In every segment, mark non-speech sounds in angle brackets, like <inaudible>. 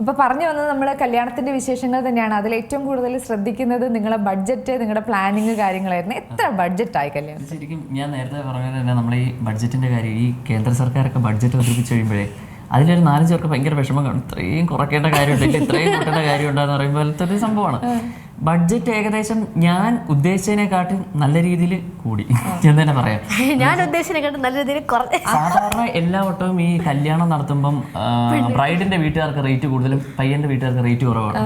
ഇപ്പൊ പറഞ്ഞു വന്നത് നമ്മൾ കല്യാണത്തിന്റെ വിശേഷങ്ങൾ തന്നെയാണ്. അതിൽ ഏറ്റവും കൂടുതൽ ശ്രദ്ധിക്കുന്നത് നിങ്ങളെ ബഡ്ജറ്റ് നിങ്ങളുടെ പ്ലാനിങ് കാര്യങ്ങളായിരുന്നു. എത്ര ബഡ്ജറ്റ് ആയി കല്യാണം ശരിക്കും ഞാൻ നേരത്തെ പറഞ്ഞത് തന്നെ നമ്മൾ ഈ ബഡ്ജറ്റിന്റെ കാര്യം ഈ കേന്ദ്ര സർക്കാരൊക്കെ ബഡ്ജറ്റ് അവതരിപ്പിച്ച് കഴിയുമ്പോഴേ അതിലൊരു നാലഞ്ച് പേർക്ക് ഭയങ്കര വിഷമം കാണും. ഇത്രയും കുറയ്ക്കേണ്ട കാര്യമുണ്ടെങ്കിൽ ഇത്രയും കൂട്ടേണ്ട കാര്യമുണ്ടെന്ന് പറയുമ്പോൾ പോലത്തെ ഒരു സംഭവമാണ്. ബഡ്ജറ്റ് ഏകദേശം ഞാൻ ഉദ്ദേശിച്ചതിനെക്കാട്ടും നല്ല രീതിയിൽ കൂടി. എന്ന് തന്നെ പറയാം. <laughs> ഞാൻ ഉദ്ദേശിച്ചതിനെക്കാട്ടും നല്ല രീതിയിൽ സാധാരണ എല്ലാ വട്ടവും ഈ കല്യാണം നടത്തുമ്പം ബ്രൈഡിന്റെ വീട്ടുകാർക്ക് റേറ്റ് കൂടുതലും പയ്യന്റെ വീട്ടുകാർക്ക് റേറ്റ് കുറവാണ്.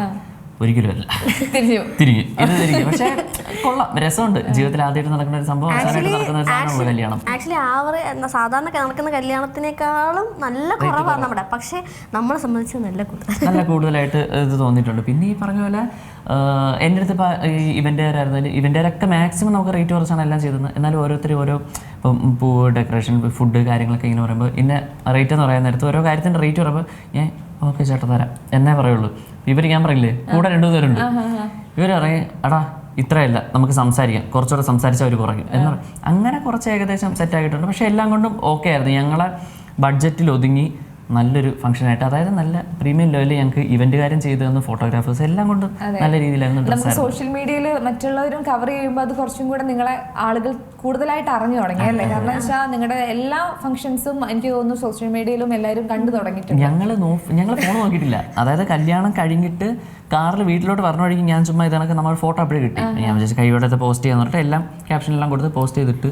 ഒരിക്കലും തിരിഞ്ഞു. തിരിഞ്ഞു. ഇത് തിരികെ പക്ഷേ കൊള്ളാം. രസമുണ്ട്. ജീവിതത്തിൽ ആദ്യമായിട്ട് നടക്കുന്ന ഒരു സംഭവം അവസാനമായിട്ട് നടക്കുന്ന ഒരു സാധനമുള്ളൂ കല്യാണം. ആക്ച്വലി ആവറ് സാധാരണ നടക്കുന്ന കല്യാണത്തിനേക്കാളും നല്ല കുറവാണ് നമ്മുടെ. പക്ഷെ നമ്മളെ സംബന്ധിച്ച് നല്ല കൂടുതൽ നല്ല കൂടുതലായിട്ട് ഇത് തോന്നിയിട്ടുണ്ട്. പിന്നെ ഈ പറഞ്ഞ പോലെ എന്റെ എന്റെ അടുത്ത് ഇപ്പോൾ ഈ ഇവന്റെവരായിരുന്നാലും ഒക്കെ മാക്സിമം നമുക്ക് റേറ്റ് കുറച്ചാണ് എല്ലാം ചെയ്തത്. എന്നാലും ഓരോരുത്തർ ഓരോ ഇപ്പം പൂ ഡെക്കറേഷൻ ഫുഡ് കാര്യങ്ങളൊക്കെ ഇങ്ങനെ പറയുമ്പോൾ ഇന്ന റേറ്റ് എന്ന് പറയാൻ നേരത്ത് ഓരോ കാര്യത്തിന്റെ റേറ്റ് പറയുമ്പോൾ ഞാൻ ഓക്കെ ചേട്ടാ തരാം. എന്നേ പറയുള്ളൂ. ഇവർ ഞാൻ പറയില്ലേ? കൂടെ രണ്ടു പേരുണ്ട് ഇവർ പറയും അടാ ഇത്രയല്ല നമുക്ക് സംസാരിക്കാം. കുറച്ചുകൂടെ സംസാരിച്ചാൽ അവർ കുറയ്ക്കും എന്ന് പറയും. അങ്ങനെ കുറച്ച് ഏകദേശം സെറ്റ് ആയിട്ടുണ്ട്. പക്ഷേ എല്ലാം കൊണ്ടും ഓക്കെ ആയിരുന്നു. ഞങ്ങളെ ബഡ്ജറ്റിൽ ഒതുങ്ങി നല്ലൊരു ഫംഗ്ഷനായിട്ട് അതായത് നല്ല പ്രീമിയം ലെവലിൽ ഞങ്ങൾക്ക് ഇവന്റ് കാര്യം ചെയ്തു തന്നു ഫോട്ടോഗ്രാഫേഴ്സ് എല്ലാം കൊണ്ട് നല്ല രീതിയിലായിരുന്നു സോഷ്യൽ മീഡിയയിൽ മറ്റുള്ളവരും കവർ ചെയ്യുമ്പോൾ അത് കുറച്ചും കൂടെ നിങ്ങളെ ആളുകൾ കൂടുതലായിട്ട് അറിഞ്ഞു തുടങ്ങി അല്ലേ? കാരണം വെച്ചാൽ നിങ്ങളുടെ എല്ലാ ഫംഗ്ഷൻസും എനിക്ക് തോന്നുന്നു സോഷ്യൽ മീഡിയയിലും എല്ലാവരും കണ്ടു തുടങ്ങിയിട്ടുണ്ട്. ഞങ്ങൾ ഞങ്ങൾ ഫോൺ നോക്കിയിട്ടില്ല. അതായത് കല്യാണം കഴിഞ്ഞിട്ട് കാറിൽ വീട്ടിലോട്ട് പറഞ്ഞ വഴിക്ക് ഞാൻ ചുമ്മാ ഇതണക്ക് നമ്മൾ ഫോട്ടോ അപ്പോഴേ കിട്ടി. ഞാൻ വിചാരിച്ചു കൈയോടത്തെ പോസ്റ്റ് ചെയ്യാന്ന് പറഞ്ഞിട്ട് എല്ലാം ക്യാപ്ഷനെല്ലാം കൊടുത്ത് പോസ്റ്റ് ചെയ്തിട്ട്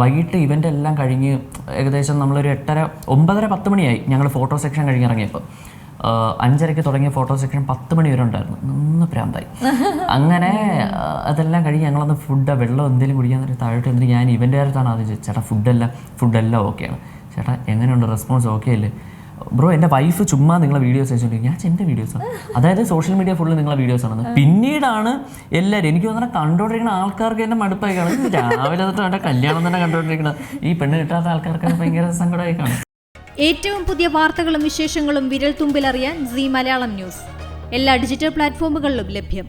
വൈകിട്ട് ഇവന്റ് എല്ലാം കഴിഞ്ഞ് ഏകദേശം നമ്മളൊരു എട്ടര ഒമ്പതര പത്ത് മണിയായി ഞങ്ങൾ ഫോട്ടോ സെക്ഷൻ കഴിഞ്ഞ് ഇറങ്ങിയപ്പോൾ അഞ്ചരയ്ക്ക് തുടങ്ങിയ ഫോട്ടോ സെക്ഷൻ പത്ത് മണി വരെ ഉണ്ടായിരുന്നു. നിന്ന് പ്രാന്തായി. അങ്ങനെ അതെല്ലാം കഴിഞ്ഞ് ഞങ്ങളന്ന് ഫുഡ് വെള്ളം എന്തെങ്കിലും കുടിക്കാൻ നേരം താഴോട്ട് എന്നിട്ട് ഞാൻ ഇവന്റെ കാര്യത്താണ് ആദ്യം ചേട്ടാ ഫുഡെല്ലാം ഫുഡെല്ലാം ഓക്കെയാണ് ചേട്ടാ എങ്ങനെയുണ്ട്? റെസ്പോൺസ് ഓക്കെ അല്ലേ? ബ്രോ എന്റെ വൈഫ് ചുമ്മാ നിങ്ങളെ വീഡിയോസ് അയച്ചുകൊണ്ടിരിക്കും ഞാൻ എന്റെ വീഡിയോസാണ് അതായത് സോഷ്യൽ മീഡിയ ഫുള്ള് നിങ്ങളെ വീഡിയോസ് ആണ്. പിന്നീടാണ് എല്ലാവരും എനിക്ക് തോന്നുന്ന കണ്ടുകൊണ്ടിരിക്കുന്ന ആൾക്കാർക്ക് എന്നെ മടുപ്പായി കാണും. രാവിലെ തൊട്ട് എന്റെ കല്യാണം തന്നെ കണ്ടുകൊണ്ടിരിക്കണം ഈ പെണ്ണ് കിട്ടാത്ത ആൾക്കാർക്ക് ഭയങ്കര സങ്കടമായി കാണും. ഏറ്റവും പുതിയ വാർത്തകളും വിശേഷങ്ങളും വിരൽ തുമ്പിലറിയാൻ സി മലയാളം ന്യൂസ്. എല്ലാ ഡിജിറ്റൽ പ്ലാറ്റ്ഫോമുകളിലും ലഭ്യം.